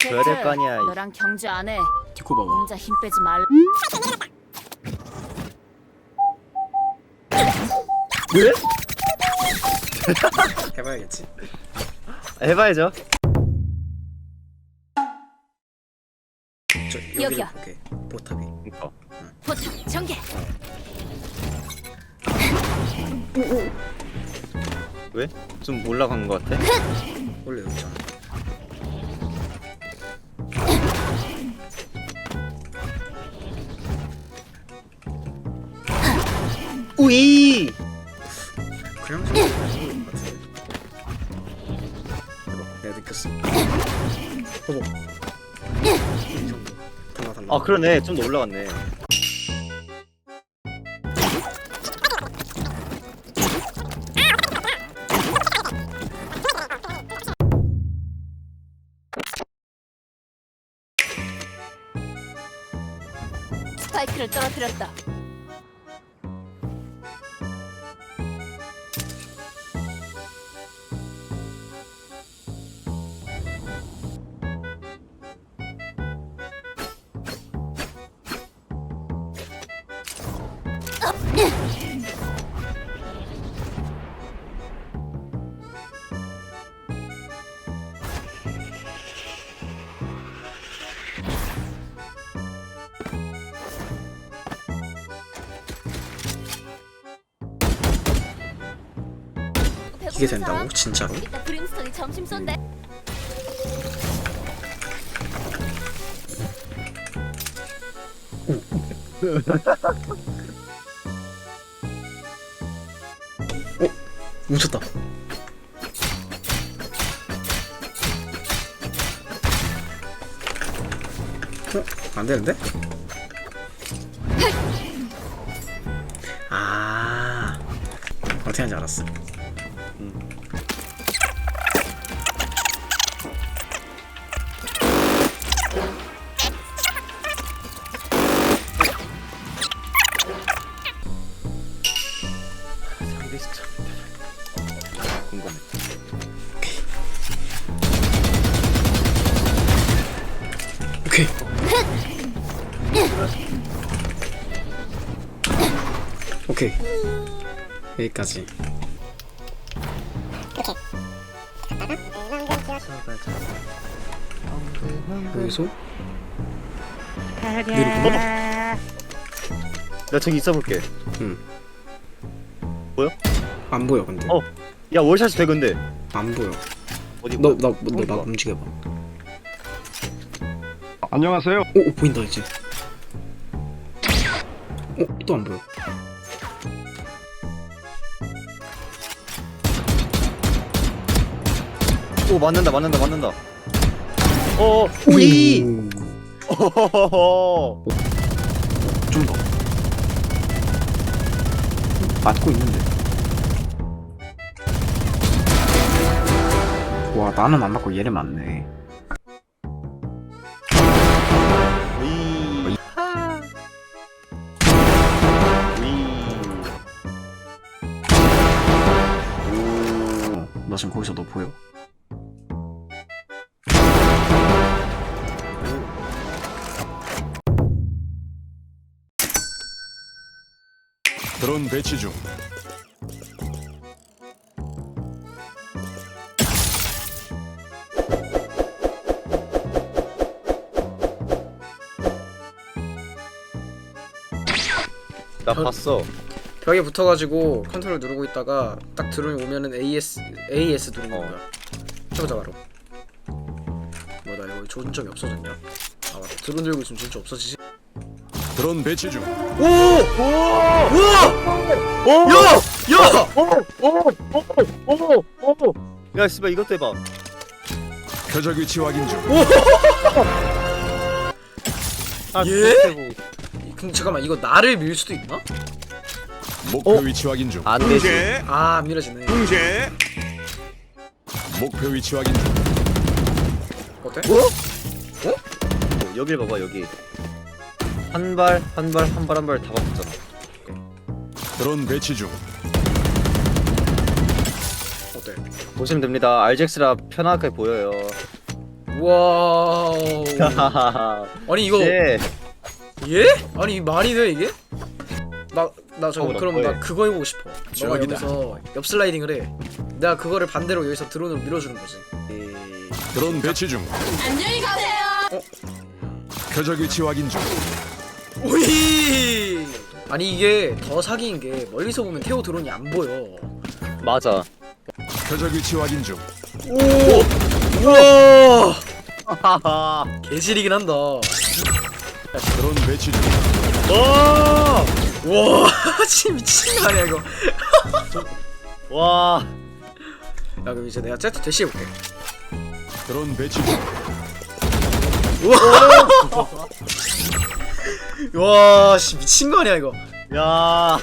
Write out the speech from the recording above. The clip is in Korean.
줘야 될거 아니야. 너랑 경주 안 해. 디코 봐봐 혼자 힘 빼지 말라. 왜? 해봐야겠지 해봐야죠. 저 여기야. 여기로 오케이 보탑이 그러니까. 포탑 전개. 왜? 좀 올라간 것 같아? 원래 여기 있잖아 우이. 그냥 좀 좋은 것 같은데 대박 내가 느꼈어 어머 이 정도 달라 달라 아 그러네. 좀 더 올라갔네. 스파이크를 떨어뜨렸다. 이게 된다고? 진짜로? 이따 브림스톤이 점심 쏜대. 뭉쳤다 어? 안 되는데? 아 어떻게 하는지 알았어 상대 시점. 궁금해. 오케이 오케이 여기까지 여기서 내려가 나 저기 있어 볼게. 응. 보여? 안 보여 근데 어. 야 월샷이 돼 근데. 안 보여 어디? 너 보여? 나너 나. 움직여봐 안녕하세요. 오, 오 보인다 이제 어또 안 보여 오 맞는다 맞는다 맞는다. 어. 우이. 호호호호. 좀더 맞고 있는데 와 나는 안 맞고 얘를 맞네 나 지금 거기서 너 보여 드론 배치 중. 나 봤어. 벽에 붙어가지고 컨트롤 누르고 있다가 딱 드론이 오면은 AS AS 누르는 어. 거야 쳐보자 바로 뭐나 이거 좋은 점이 없어졌냐 아 맞다 드론 들고 있으면 좋은 점 없어지지 드론 배치 중. 오! 우와! 야! 야! 야 씨발 이것도 해봐. 표적 위치 확인 중. 아, 예? 근데 잠깐만 이거 나를 밀 수도 있나? 목표 위치 확인 중. 안 되지. 아안 밀어지네 응제. 목표 위치 확인 중. 어때? 어, 여길 봐봐 여기. 한 발 한 발 한 발 한 발 다 바꿨잖아. 드론 배치 중. 보시면 됩니다. RGX라 편하게 보여요. 와우. 아니 이거 예. 예? 아니 이 말이 돼 이게? 나 나 저거 어, 나 그럼 뭐해? 나 그거 해보고 싶어. 너가. 여기서 옆 슬라이딩을 해. 내가 그거를 반대로 여기서 드론으로 밀어주는 거지. 드론 배치 중. 안녕히 가세요. 표적 위치 확인 중. 오이. 아니 이게 더 사기인 게 멀리서 보면 태오 드론이 안 보여. 맞아. 표적 위치 확인 중. 오. 우와. 하하. 개질이긴 한다. 드론 배치 중. 와. 와, 진짜 미친 거 아니야 이거. 와. 야 그럼 이제 내가 세트 대시 해볼게. 드론 배치 중. 와, 씨 미친 거 아니야 이거. 야.